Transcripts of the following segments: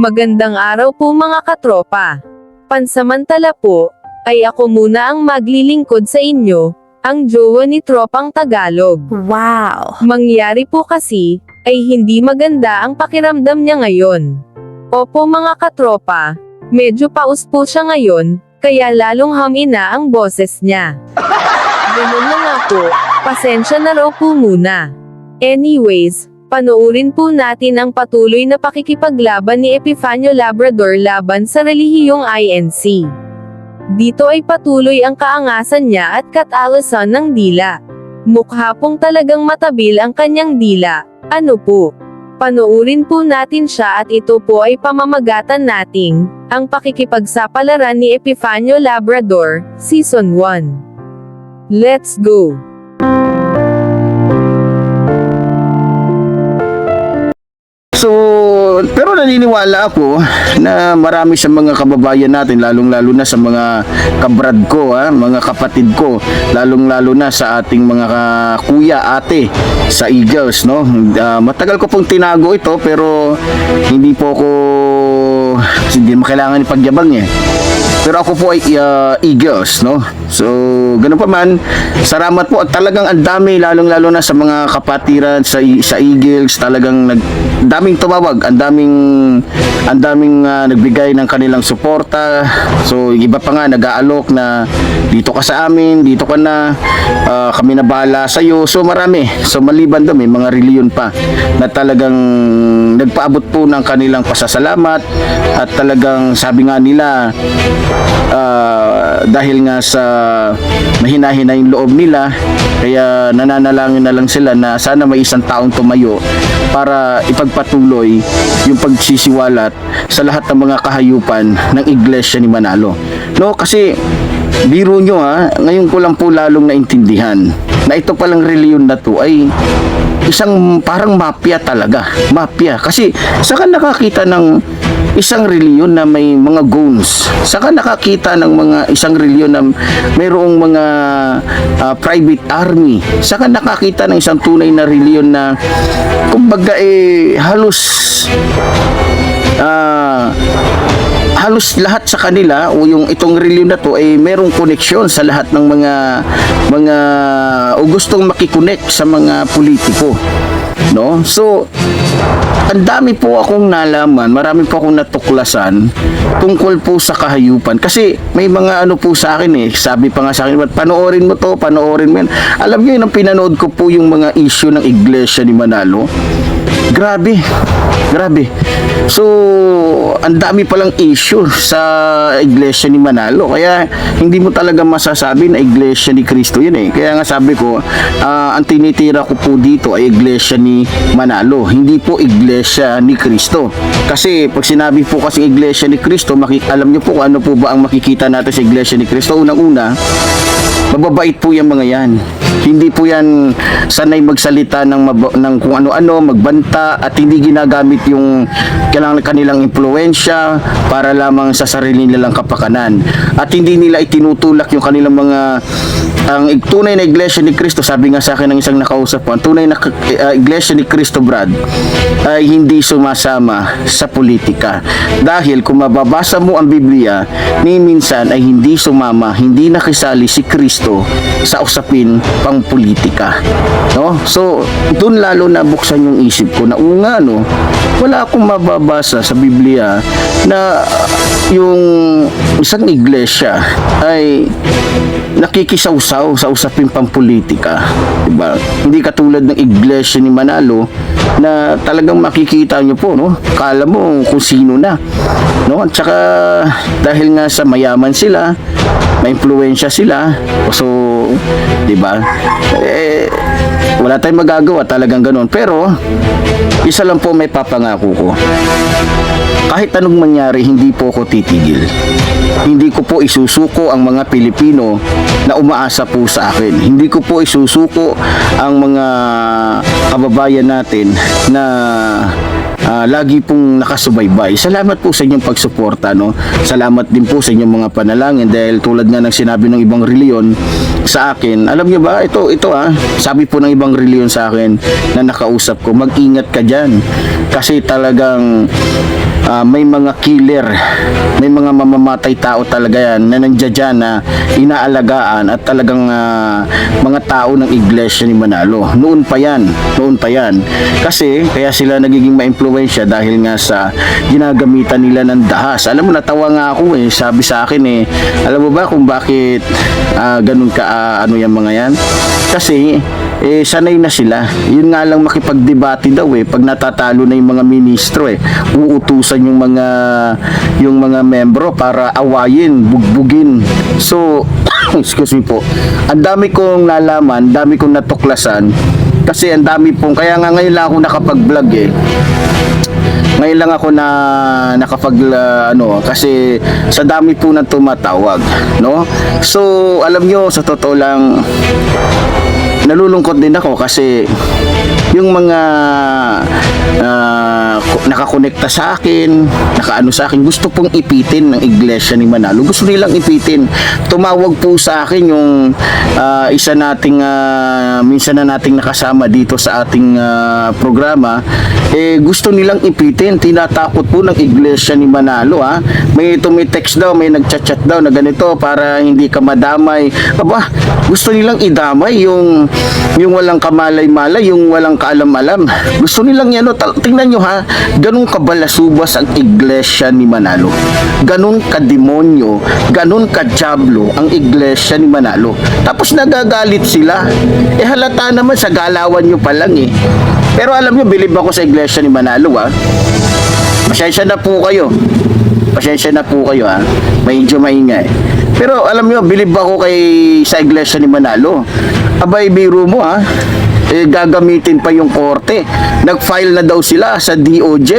Magandang araw po mga katropa. Pansamantala po, ay ako muna ang maglilingkod sa inyo, ang jowa ni Tropang Tagalog. Wow! Mangyari po kasi, ay hindi maganda ang pakiramdam niya ngayon. Opo mga katropa, medyo paus po siya ngayon, kaya lalong hamina ang boses niya. Ganun na nga po, pasensya na raw po muna. Anyways, panoorin po natin ang patuloy na pakikipaglaban ni Epifanio Labrador laban sa relihiyong INC. Dito ay patuloy ang kaangasan niya at katalasan ng dila. Mukha pong talagang matabil ang kanyang dila. Ano po? Panoorin po natin siya at ito po ay pamamagatan nating, ang pakikipagsapalaran ni Epifanio Labrador, Season 1. Let's go! So, pero naniniwala ako na marami sa mga kababayan natin, lalong-lalo na sa mga kabrad ko, ha, mga kapatid ko, lalong-lalo na sa ating mga kuya, ate sa Eagles, no? Ah, matagal ko pong tinago ito pero hindi po ako hindi mo kailangan ipagyabang eh. Pero ako po ay uh, Eagles, no? So, ganun pa man, salamat po at talagang ang dami lalong-lalo na sa mga kapatiran sa sa Eagles, talagang nag daming tumawag, ang daming ang daming ah, nagbigay ng kanilang suporta. So, iba pa nga nag-aalok na dito ka sa amin, dito ka na ah, kami na bahala sa iyo. So, marami. So, maliban doon, may mga reliyon pa na talagang nagpaabot po ng kanilang pasasalamat at talagang sabi nga nila ah, dahil nga sa mahina-hina yung loob nila kaya nananalangin na lang sila na sana may isang taong tumayo para ipagpatuloy yung pagsisiwalat sa lahat ng mga kahayupan ng iglesia ni Manalo. No kasi biro nyo ha ngayon ko lang po lalong naintindihan na ito palang reliyon na to ay isang parang mafia talaga mafia kasi saan ka nakakita ng isang reliyon na may mga goons. Saka nakakita ng mga isang reliyon na mayroong mga ah, private army. Saka nakakita ng isang tunay na reliyon na kumbaga eh halos ah halos lahat sa kanila o yung itong reliyon na to ay merong koneksyon sa lahat ng mga mga o gustong makikonek sa mga politiko no so ang dami po akong nalaman, marami po akong natuklasan tungkol po sa kahayupan. Kasi may mga ano po sa akin eh, sabi pa nga sa akin, "Ba't panoorin mo to, panoorin mo yan. Alam niyo yun, ang pinanood ko po yung mga issue ng iglesia ni Manalo. Grabe, grabe. So, ang dami palang issue sa iglesia ni Manalo. Kaya, hindi mo talaga masasabi na iglesia ni Kristo yun eh. Kaya nga sabi ko, ah, ang tinitira ko po dito ay iglesia ni Manalo. Hindi po iglesia ni Kristo. Kasi, pag sinabi po kasi iglesia ni Kristo, alam niyo po kung ano po ba ang makikita natin sa iglesia ni Kristo. Unang-una, Mababait po yung mga yan. Hindi po yan sanay magsalita ng, mab- ng kung ano-ano, magbanta at hindi ginagamit yung kailangan kanilang impluensya para lamang sa sarili nilang kapakanan. At hindi nila itinutulak yung kanilang mga ang tunay na iglesia ni Kristo, sabi nga sa akin ng isang nakausap ko, ang tunay na uh, iglesia ni Kristo, Brad, ay hindi sumasama sa politika. Dahil kung mababasa mo ang Biblia, ni minsan ay hindi sumama, hindi nakisali si Kristo sa usapin pang politika. No? So, doon lalo na buksan yung isip ko na oo nga no, wala akong mababasa sa Biblia na yung isang iglesia ay nakikisawsaw sa usapin pampolitika. Diba? Hindi katulad ng iglesia ni Manalo na talagang makikita nyo po, no? Kala mo kung sino na. No? At saka dahil nga sa mayaman sila, may impluensya sila. So, 'di ba? Eh wala tayong magagawa talagang ganoon. Pero isa lang po may papangako ko. Kahit anong mangyari, hindi po ako titigil. Hindi ko po isusuko ang mga Pilipino na umaasa po sa akin. Hindi ko po isusuko ang mga kababayan natin na ah, lagi pong nakasubaybay. Salamat po sa inyong pagsuporta, no? Salamat din po sa inyong mga panalangin dahil tulad nga ng sinabi ng ibang reliyon sa akin. Alam niyo ba, ito ito ah, sabi po ng ibang reliyon sa akin na nakausap ko, mag-ingat ka diyan. Kasi talagang ah, may mga killer, may mga mamamatay tao talaga yan na nandiyan na inaalagaan at talagang ah, mga tao ng iglesia ni Manalo. Noon pa yan, noon pa yan. Kasi kaya sila nagiging ma-impluensya dahil nga sa ginagamitan nila ng dahas. Alam mo, natawa nga ako eh, sabi sa akin eh, alam mo ba kung bakit ah, ganun ka, ah, ano yung mga yan? Kasi, eh, sanay na sila. Yun nga lang makipagdebate daw eh, pag natatalo na yung mga ministro eh, uutusan yung mga, yung mga membro para awayin, bugbugin. So, excuse me po, ang dami kong nalaman, dami kong natuklasan, kasi ang dami pong, kaya nga ngayon lang ako nakapag-vlog eh, ngayon lang ako na nakapag uh, ano kasi sa dami po ng tumatawag no so alam nyo sa totoo lang nalulungkot din ako kasi yung mga ku- nakakonekta sa akin, nakaano sa akin, gusto pong ipitin ng iglesia ni Manalo. Gusto nilang ipitin. Tumawag po sa akin yung ah, isa nating ah, minsan na nating nakasama dito sa ating ah, programa, eh gusto nilang ipitin. Tinatakot po ng iglesia ni Manalo ha. May tumitext daw, may nagchat-chat daw na ganito para hindi ka madamay. Aba, gusto nilang idamay yung yung walang kamalay-malay, yung walang kaalam-alam. Gusto nilang yan, no? Tingnan nyo ha, ganun kabalasubas ang iglesia ni Manalo. Ganun kademonyo, ganun kadyablo ang iglesia ni Manalo. Tapos nagagalit sila. Eh halata naman sa galawan nyo pa lang eh. Pero alam nyo, bilib ako sa iglesia ni Manalo ha. Pasensya na po kayo. Pasensya na po kayo ha. Medyo maingay. Pero alam nyo, bilib ako kay sa iglesia ni Manalo. Abay, biro mo ha. Eh, gagamitin pa yung korte. Nag-file na daw sila sa DOJ.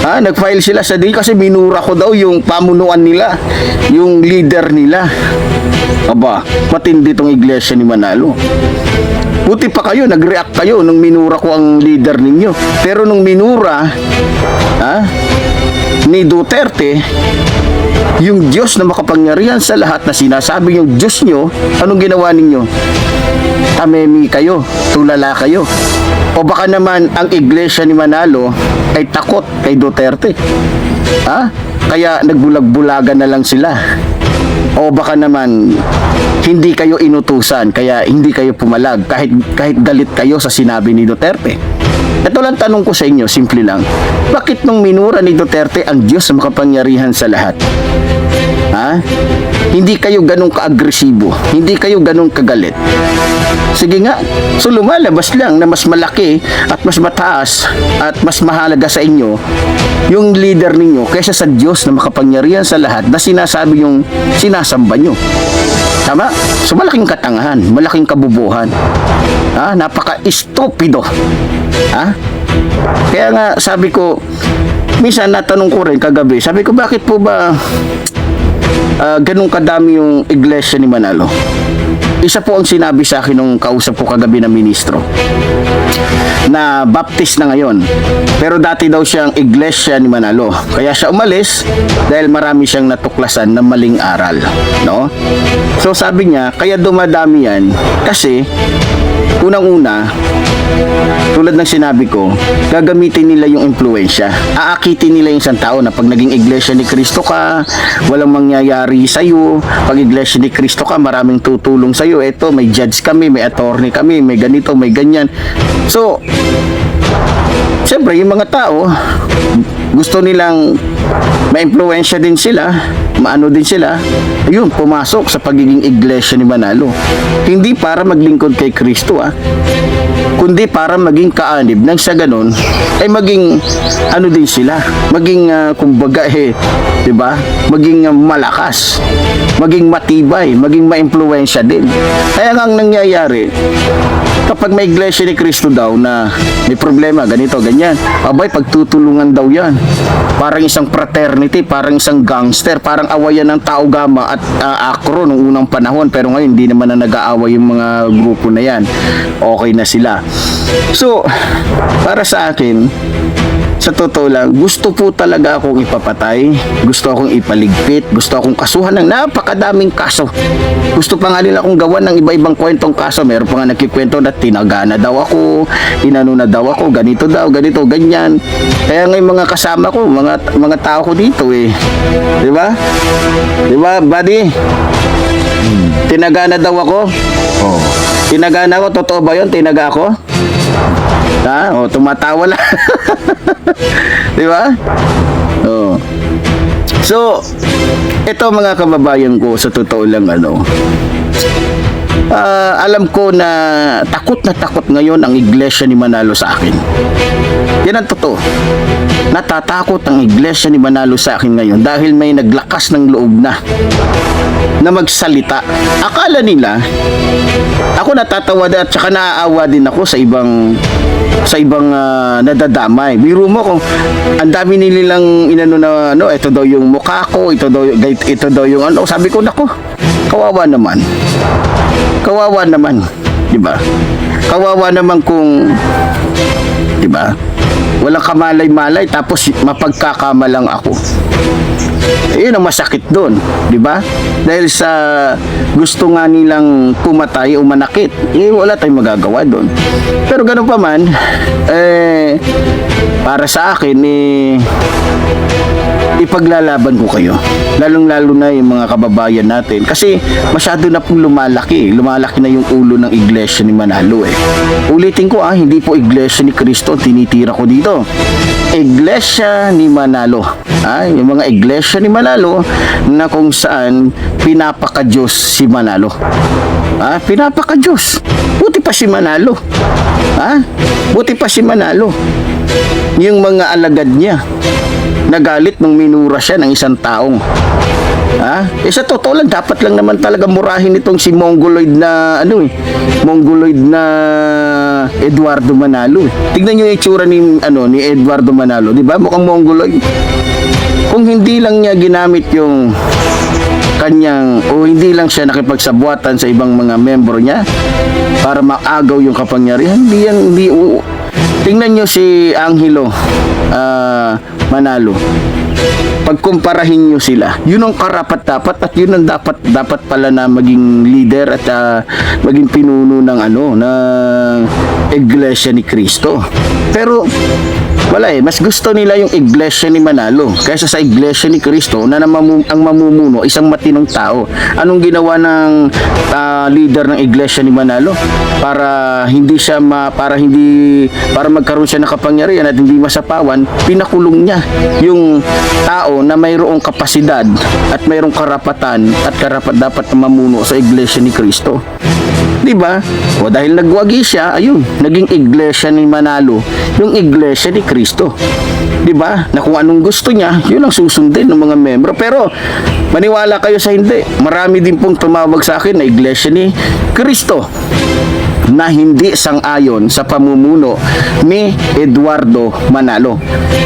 Ha? Nag-file sila sa DOJ kasi minura ko daw yung pamunuan nila. Yung leader nila. Aba, matindi tong iglesia ni Manalo. Buti pa kayo, nag-react kayo nung minura ko ang leader ninyo. Pero nung minura, ha, ni Duterte, yung Diyos na makapangyarihan sa lahat na sinasabi yung Diyos nyo, anong ginawa ninyo? Tamemi kayo, tulala kayo. O baka naman ang iglesia ni Manalo ay takot kay Duterte. Ha? Kaya nagbulag-bulagan na lang sila. O baka naman hindi kayo inutusan kaya hindi kayo pumalag kahit kahit galit kayo sa sinabi ni Duterte. Ito lang tanong ko sa inyo, simple lang. Bakit nung minura ni Duterte ang Diyos na makapangyarihan sa lahat? Ha? Hindi kayo ganun ka-agresibo. Hindi kayo ganun kagalit. Sige nga. So lumalabas lang na mas malaki at mas mataas at mas mahalaga sa inyo yung leader ninyo kaysa sa Diyos na makapangyarihan sa lahat na sinasabi yung sinasamba nyo. Tama? So malaking katangahan, malaking kabubuhan. Ha? Napaka-estupido. Ha? Kaya nga sabi ko, minsan natanong ko rin kagabi, sabi ko bakit po ba ah, ganun kadami yung iglesia ni Manalo? Isa po ang sinabi sa akin nung kausap ko kagabi na ministro na baptist na ngayon. Pero dati daw siyang iglesia ni Manalo. Kaya siya umalis dahil marami siyang natuklasan na maling aral. No? So sabi niya, kaya dumadami yan kasi unang-una, tulad ng sinabi ko, gagamitin nila yung impluensya. Aakitin nila yung isang tao na pag naging iglesia ni Kristo ka, walang mangyayari sa iyo. Pag iglesia ni Kristo ka, maraming tutulong sa iyo. Ito, may judge kami, may attorney kami, may ganito, may ganyan. So, Siyempre, yung mga tao, gusto nilang ma-impluensya din sila, maano din sila, yun, pumasok sa pagiging iglesia ni Manalo. Hindi para maglingkod kay Kristo, ah, kundi para maging kaanib nang sa ganun, ay maging, ano din sila, maging, ah, kumbaga, eh, di ba? Maging ah, malakas, maging matibay, maging ma-impluensya din. Kaya nga ang nangyayari, kapag may iglesia ni Kristo daw na may problema, ganito, ganyan, abay, pagtutulungan daw yan. Parang isang fraternity, parang isang gangster, parang awayan ng tao gama at ah, akro nung unang panahon. Pero ngayon, hindi naman na nag-aaway yung mga grupo na yan. Okay na sila. So, para sa akin, sa totoo lang, gusto po talaga akong ipapatay, gusto akong ipaligpit, gusto akong kasuhan ng napakadaming kaso. Gusto pa nga nila akong gawan ng iba-ibang kwentong kaso. Meron pa nga nagkikwento na tinagana daw ako, inano na daw ako, ganito daw, ganito, ganyan. Kaya nga yung mga kasama ko, mga mga tao ko dito eh. 'Di ba? 'Di ba, buddy? Tinagana daw ako. Oh. Tinagana ako, totoo ba 'yon? Tinaga ako? Ha? O, tumatawa lang. Di ba? Oo. So, ito mga kababayan ko, sa totoo lang ano, ah, alam ko na takot na takot ngayon ang iglesia ni Manalo sa akin. Yan ang totoo. Natatakot ang iglesia ni Manalo sa akin ngayon dahil may naglakas ng loob na na magsalita. Akala nila ako natatawa din at saka naaawa din ako sa ibang sa ibang ah, nadadamay. Biro mo kung ang dami nilang inano na ano, ito daw yung mukha ko, ito daw ito, ito daw yung ano. Sabi ko nako, kawawa naman. Kawawa naman, 'di ba? Kawawa naman kung 'di ba? Walang kamalay-malay tapos mapagkakamalang ako. Yun ang masakit doon, di ba? Dahil sa gusto nga nilang pumatay o manakit, eh wala tayong magagawa doon. Pero ganun pa man, eh, para sa akin, eh, ipaglalaban ko kayo. Lalong-lalo na yung mga kababayan natin. Kasi masyado na pong lumalaki. Lumalaki na yung ulo ng iglesia ni Manalo eh. Ulitin ko ah, hindi po iglesia ni Kristo tinitira ko dito. Iglesia ni Manalo. Ah, yung mga iglesia ni Manalo na kung saan pinapaka-Diyos si Manalo. Ah, pinapaka-Diyos. Buti pa si Manalo. Ah, buti pa si Manalo. Yung mga alagad niya nagalit nung minura siya ng isang taong. Ha? Eh sa totoo lang, dapat lang naman talaga murahin itong si Mongoloid na, ano eh, Mongoloid na Eduardo Manalo. eh. Tignan niyo yung itsura ni, ano, ni Eduardo Manalo, di ba? Mukhang Mongoloid. Kung hindi lang niya ginamit yung kanyang o hindi lang siya nakipagsabuatan sa ibang mga membro niya para maagaw yung kapangyarihan hindi yan hindi u- tingnan nyo si Angelo ah, Manalo. Pagkumparahin nyo sila. Yun ang karapat dapat at yun ang dapat dapat pala na maging leader at ah, maging pinuno ng ano ng iglesia ni Kristo pero wala eh, mas gusto nila yung iglesia ni Manalo kaysa sa iglesia ni Kristo na namamu- ang mamumuno isang matinong tao. Anong ginawa ng ah, leader ng iglesia ni Manalo para hindi siya ma, para hindi para magkaroon siya ng kapangyarihan at hindi masapawan, pinakulong niya yung tao na mayroong kapasidad at mayroong karapatan at karapat dapat mamuno sa iglesia ni Kristo. 'Di ba? O dahil nagwagi siya, ayun, naging iglesia ni Manalo, yung iglesia ni Kristo. 'Di ba? Na kung anong gusto niya, yun ang susundin ng mga membro. Pero maniwala kayo sa hindi, marami din pong tumawag sa akin na iglesia ni Kristo na hindi sang-ayon sa pamumuno ni Eduardo Manalo.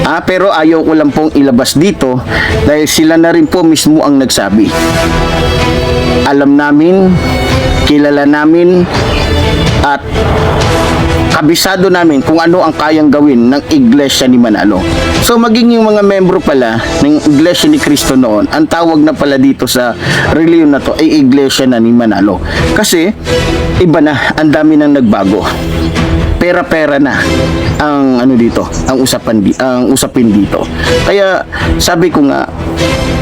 Ah, pero ayaw ko lang pong ilabas dito dahil sila na rin po mismo ang nagsabi. Alam namin, kilala namin, at kabisado namin kung ano ang kayang gawin ng iglesia ni Manalo. So maging yung mga membro pala ng iglesia ni Kristo noon, ang tawag na pala dito sa reliyon na to ay iglesia na ni Manalo. Kasi iba na, ang dami nang nagbago. Pera-pera na ang ano dito, ang usapan di, ang usapin dito. Kaya sabi ko nga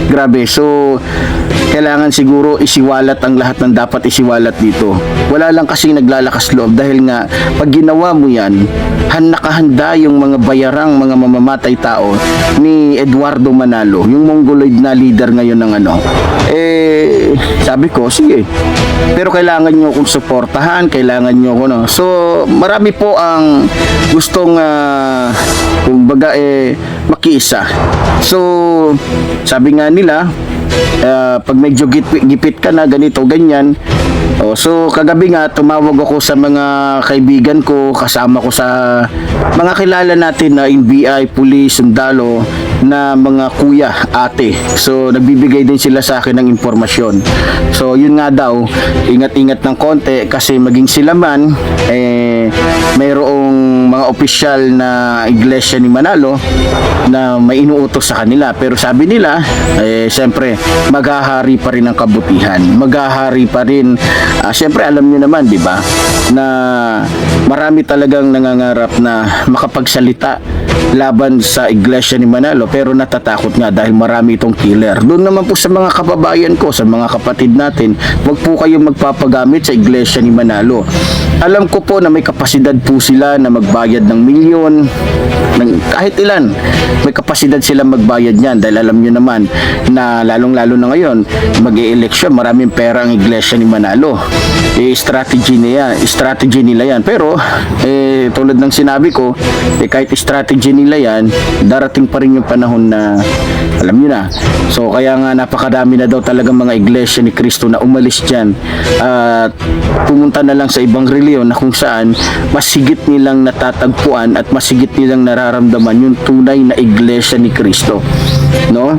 grabe. So kailangan siguro isiwalat ang lahat ng dapat isiwalat dito. Wala lang kasing naglalakas loob dahil nga pag ginawa mo yan, han nakahanda yung mga bayarang mga mamamatay tao ni Eduardo Manalo, yung Mongoloid na leader ngayon ng ano. Eh, sabi ko, sige. Pero kailangan nyo kong suportahan, kailangan nyo ko no. So, marami po ang gustong uh, kumbaga eh makiisa. So, sabi nga nila, uh, pag medyo gipit, gipit ka na ganito ganyan. Oh, so kagabi nga tumawag ako sa mga kaibigan ko kasama ko sa mga kilala natin na NBI, police, sundalo na mga kuya, ate. So nagbibigay din sila sa akin ng impormasyon. So yun nga daw, ingat-ingat ng konti kasi maging sila man eh mayroong mga opisyal na iglesia ni Manalo na may inuutos sa kanila. Pero sabi nila, eh siyempre maghahari pa rin ang kabutihan. Maghahari pa rin. Ah, siyempre alam niyo naman, di ba, na marami talagang nangangarap na makapagsalita laban sa iglesia ni Manalo pero natatakot nga dahil marami itong killer. Doon naman po sa mga kababayan ko, sa mga kapatid natin, wag po kayong magpapagamit sa iglesia ni Manalo. Alam ko po na may kapasidad po sila na magbayad ng milyon, ng kahit ilan. May kapasidad sila magbayad niyan dahil alam niyo naman na lalong-lalo na ngayon, mag-e-election, maraming pera ang iglesia ni Manalo. Eh, strategy nila, strategy nila yan. Pero, eh, tulad ng sinabi ko, eh, kahit strategy nila yan, darating pa rin yung panahon na, alam niyo na. So, kaya nga napakadami na daw talaga mga iglesia ni Kristo na umalis dyan at pumunta na lang sa ibang reliyon na kung saan mas higit nilang natatagpuan at mas higit nilang nararamdaman yung tunay na iglesia ni Kristo. No?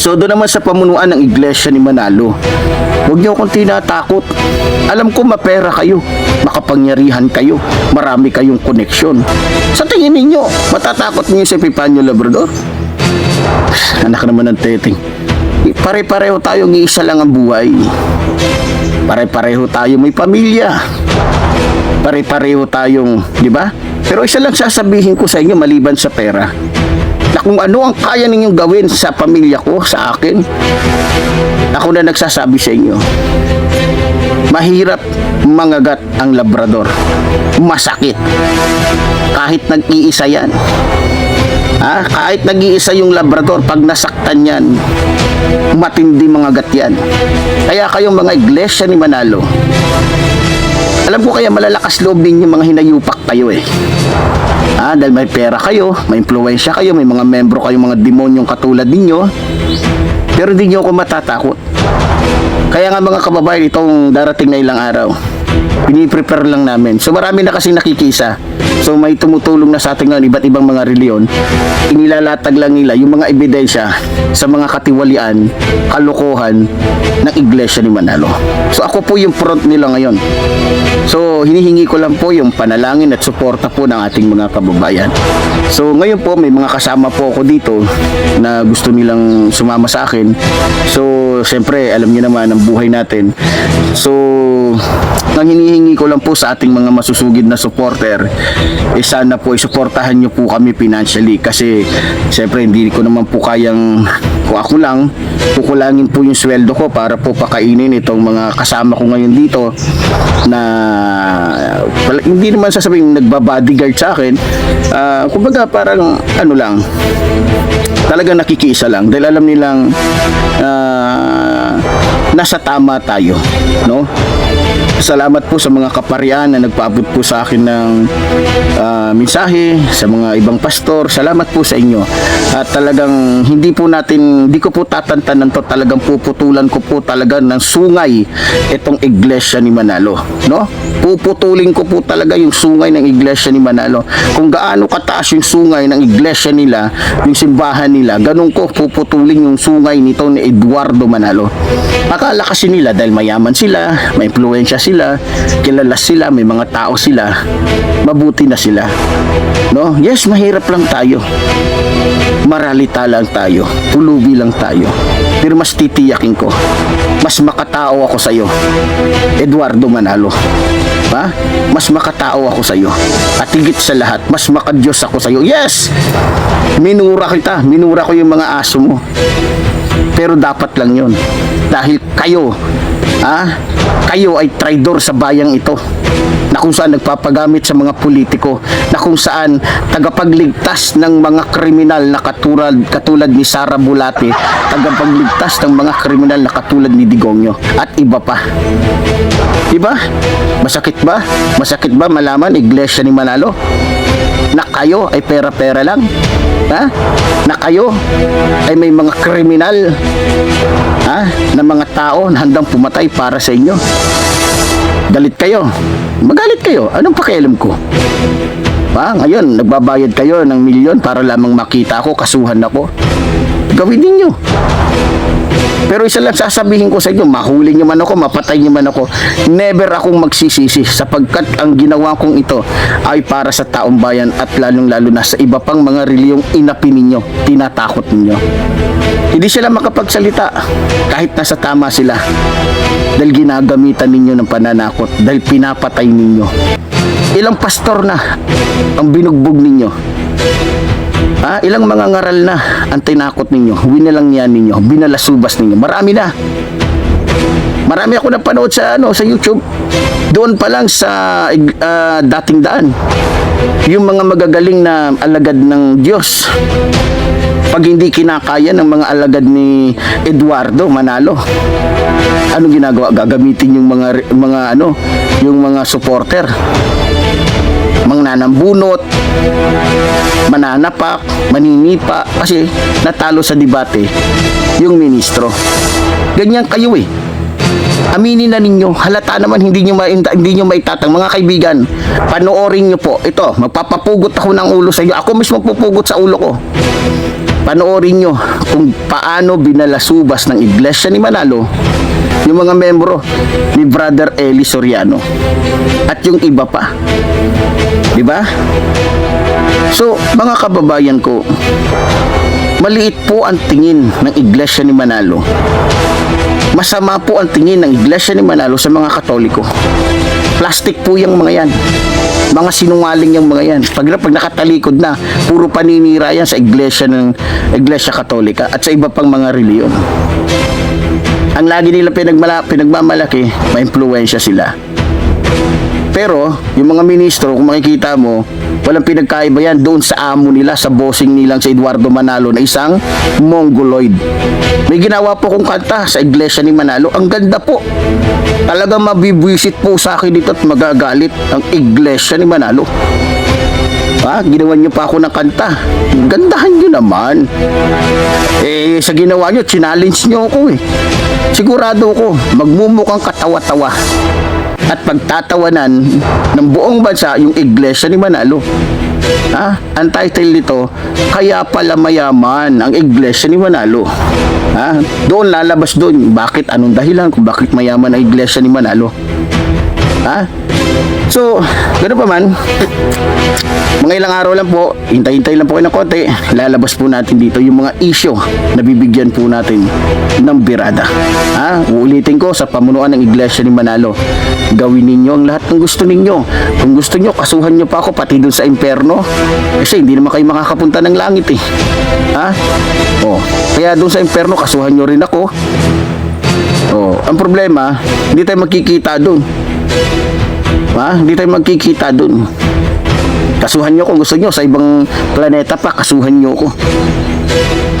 So doon naman sa pamunuan ng iglesia ni Manalo, huwag niyo akong tinatakot. Alam ko mapera kayo, makapangyarihan kayo, marami kayong koneksyon. Sa tingin ninyo, matatakot niyo si Pipanyo Labrador? Anak naman ng teting. Pare-pareho tayong iisa lang ang buhay. Pare-pareho tayo may pamilya. Pare-pareho tayong, di ba? Pero isa lang sasabihin ko sa inyo maliban sa pera. Na kung ano ang kaya ninyong gawin sa pamilya ko, sa akin, ako na nagsasabi sa inyo. Mahirap mangagat ang labrador. Masakit. Kahit nag-iisa yan. Ha? Kahit nag-iisa yung labrador, pag nasaktan yan, matindi mga gat yan. Kaya kayong mga iglesia ni Manalo, alam ko kaya malalakas loob ninyo mga hinayupak kayo eh. Ah, dahil may pera kayo, may impluensya kayo, may mga membro kayo, mga demonyong katulad ninyo. Pero hindi nyo ako matatakot. Kaya nga mga kababayan, itong darating na ilang araw, piniprepare lang namin. So marami na kasing nakikisa. So may tumutulong na sa ating ngayon iba't ibang mga reliyon. Inilalatag lang nila yung mga ebidensya sa mga katiwalian, kalokohan ng iglesia ni Manalo. So ako po yung front nila ngayon. So hinihingi ko lang po yung panalangin at suporta po ng ating mga kababayan. So ngayon po may mga kasama po ako dito na gusto nilang sumama sa akin. So siyempre alam niyo naman ang buhay natin. So ang hinihingi ko lang po sa ating mga masusugid na supporter eh sana po isuportahan niyo po kami financially. Kasi siyempre hindi ko naman po kayang kung ako lang kukulangin po yung sweldo ko para po pakainin itong mga kasama ko ngayon dito na wala, hindi naman sasabihin nagbabodyguard sa akin. Ah, kumbaga parang ano lang talagang nakikisa lang. Dahil alam nilang ah, nasa tama tayo no Salamat po sa mga kaparian na nagpaabot po sa akin ng ah, mensahe, sa mga ibang pastor. Salamat po sa inyo. At talagang hindi po natin, hindi ko po tatantanan to, talagang puputulan ko po talaga ng sungay itong iglesia ni Manalo. No? Puputulin ko po talaga yung sungay ng iglesia ni Manalo. Kung gaano kataas yung sungay ng iglesia nila, yung simbahan nila, ganun ko puputulin yung sungay nito ni Eduardo Manalo. Akala nila dahil mayaman sila, may influensya sila, kilala sila, may mga tao sila, mabuti na sila. No? Yes, mahirap lang tayo. Maralita lang tayo. Pulubi lang tayo. Pero mas titiyakin ko. Mas makatao ako sa iyo. Eduardo Manalo. Ha? Mas makatao ako sa iyo. At higit sa lahat, mas makadiyos ako sa iyo. Yes! Minura kita. Minura ko yung mga aso mo. Pero dapat lang yon Dahil kayo, ha? Kayo ay traidor sa bayang ito na kung saan nagpapagamit sa mga politiko na kung saan tagapagligtas ng mga kriminal na katulad, katulad ni Sara Bulate tagapagligtas ng mga kriminal na katulad ni Digongyo at iba pa diba? masakit ba? masakit ba malaman iglesia ni Manalo na kayo ay pera-pera lang ha? na kayo ay may mga kriminal ha? na mga tao na handang pumatay para sa inyo galit kayo magalit kayo anong pakialam ko Ha? Ngayon, nagbabayad kayo ng milyon para lamang makita ako, kasuhan ako. Gawin ninyo. Pero isa lang sasabihin ko sa inyo, mahuli niyo man ako, mapatay niyo man ako, never akong magsisisi sapagkat ang ginawa kong ito ay para sa taong bayan at lalong-lalo na sa iba pang mga reliyong inapi ninyo, tinatakot ninyo. Hindi sila makapagsalita kahit nasa tama sila dahil ginagamitan ninyo ng pananakot dahil pinapatay ninyo. Ilang pastor na ang binugbog ninyo. Ah, ilang mga ngaral na ang tinakot ninyo, winalang yan ninyo, binalasubas ninyo. Marami na. Marami ako napanood sa ano sa YouTube. Doon pa lang sa ah, dating daan. Yung mga magagaling na alagad ng Diyos. Pag hindi kinakaya ng mga alagad ni Eduardo Manalo. Ano ginagawa? Gagamitin yung mga mga ano, yung mga supporter. Mga nanambunot, mananapak, maninipa kasi natalo sa debate yung ministro. Ganyan kayo eh. Aminin na ninyo, halata naman hindi ma- hindi nyo maitatang. Mga kaibigan, panoorin nyo po. Ito, magpapapugot ako ng ulo sa inyo. Ako mismo pupugot sa ulo ko. Panoorin nyo kung paano binalasubas ng iglesia ni Manalo yung mga membro ni Brother Eli Soriano at yung iba pa. Di ba? So, mga kababayan ko, maliit po ang tingin ng iglesia ni Manalo. Masama po ang tingin ng iglesia ni Manalo sa mga katoliko. Plastic po yung mga yan. Mga sinungaling yung mga yan. Pag, pag nakatalikod na, puro paninira yan sa iglesia ng iglesia katolika at sa iba pang mga reliyon. Ang lagi nila pinagmala, pinagmamalaki, maimpluwensya sila. Pero, yung mga ministro, kung makikita mo, walang pinagkaiba yan doon sa amo nila, sa bossing nilang si Eduardo Manalo na isang mongoloid. May ginawa po kong kanta sa iglesia ni Manalo. Ang ganda po. Talagang mabibwisit po sa akin dito at magagalit ang iglesia ni Manalo. Ha? Ginawa niyo pa ako ng kanta. Gandahan niyo naman. Eh, sa ginawa niyo, challenge niyo ako eh. Sigurado ko, magmumukhang katawa-tawa at pagtatawanan ng buong bansa yung iglesia ni Manalo. Ha? Ang title nito, Kaya pala mayaman ang iglesia ni Manalo. Ha? Doon lalabas doon. Bakit? Anong dahilan kung bakit mayaman ang iglesia ni Manalo? Ha? So, gano'n pa man, mga ilang araw lang po, hintay-hintay lang po kayo ng konti, lalabas po natin dito yung mga issue na bibigyan po natin ng birada. Ha? Uulitin ko sa pamunuan ng Iglesia ni Manalo. Gawin ninyo ang lahat ng gusto ninyo. Kung gusto nyo, kasuhan nyo pa ako pati dun sa imperno. Kasi hindi naman kayo makakapunta ng langit eh. Ha? Oh, kaya dun sa imperno, kasuhan nyo rin ako. Oh, ang problema, hindi tayo magkikita dun. Ha? Hindi tayo magkikita dun. Kasuhan nyo kung gusto nyo sa ibang planeta pa, kasuhan nyo ko.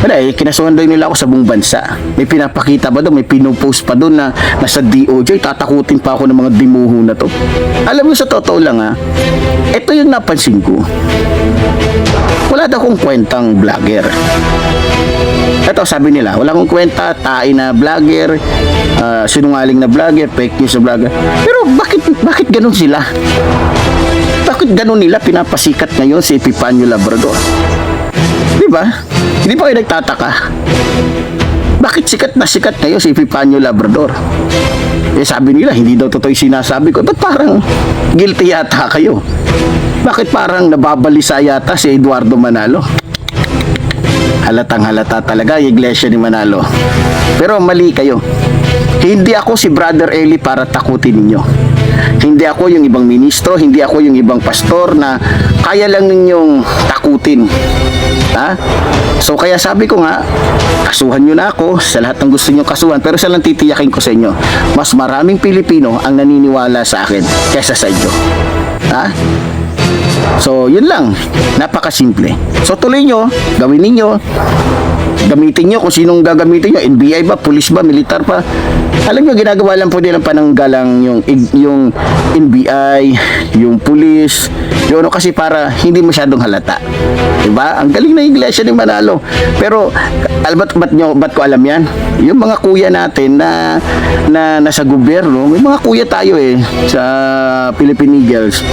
Wala eh, kinasuhan daw nila ako sa buong bansa. May pinapakita ba doon, may pinupost pa doon na nasa DOJ, tatakutin pa ako ng mga dimuho na to. Alam mo sa totoo lang ha, ito yung napansin ko. Wala daw akong kwentang vlogger. Ito sabi nila, wala akong kwenta, tae na vlogger, ah, sinungaling na vlogger, fake news na vlogger. Pero bakit bakit ganun sila? Bakit ganun nila pinapasikat ngayon si Epifanio Labrador? Di ba? Hindi ba kayo nagtataka? Bakit sikat na sikat ngayon si Epifanio Labrador? Eh sabi nila, hindi daw totoo yung sinasabi ko. Ba't parang guilty yata kayo? Bakit parang nababalisa yata si Eduardo Manalo? Halatang halata talaga yung iglesia ni Manalo. Pero mali kayo. Hindi ako si Brother Eli para takutin ninyo. Hindi ako yung ibang ministro, hindi ako yung ibang pastor na kaya lang ninyong takutin. Ha? So kaya sabi ko nga, kasuhan nyo na ako sa lahat ng gusto nyo kasuhan. Pero sa lang titiyakin ko sa inyo, mas maraming Pilipino ang naniniwala sa akin kaysa sa inyo. Ha? So, yun lang. Napakasimple. So, tuloy nyo, gawin ninyo. Gamitin nyo kung sinong gagamitin nyo, NBI ba, pulis ba, militar pa. Alam nyo, ginagawa lang po nilang pananggalang yung, yung NBI, yung pulis, yung ano kasi para hindi masyadong halata. Diba? Ang galing na iglesia ni Manalo. Pero, albat ba't nyo, ba't ko alam yan? Yung mga kuya natin na, na nasa gobyerno, may mga kuya tayo eh, sa Philippine Eagles,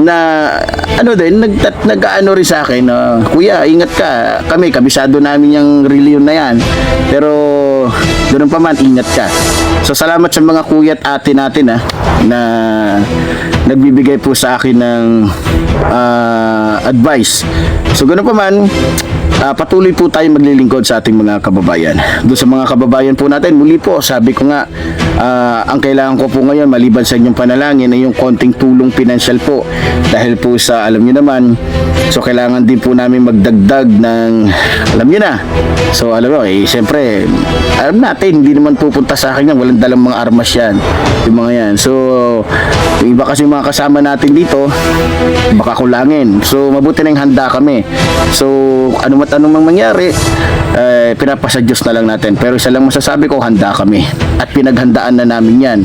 na ano din, nag, nag ano rin sa akin, na, kuya, ingat ka, kami, kabisado namin yung reliyon na yan. Pero, doon pa man, ingat ka. So, salamat sa mga kuya at ate natin ah, na nagbibigay po sa akin ng ah, advice. So, ganoon pa man, ah, patuloy po tayo maglilingkod sa ating mga kababayan. Doon sa mga kababayan po natin, muli po, sabi ko nga, ah, ang kailangan ko po ngayon, maliban sa inyong panalangin, ay yung konting tulong pinansyal po. Dahil po sa, alam nyo naman, so kailangan din po namin magdagdag ng, alam nyo na. So, alam mo, eh, siyempre, alam natin, hindi naman pupunta sa akin yan, walang dalang mga armas yan, yung mga yan. So, yung iba kasi mga kasama natin dito, baka kulangin. So, mabuti na yung handa kami. So, ano mat anong mang mangyari, eh, pinapasa Diyos na lang natin. Pero isa lang masasabi ko, handa kami. At pinaghandaan na namin yan.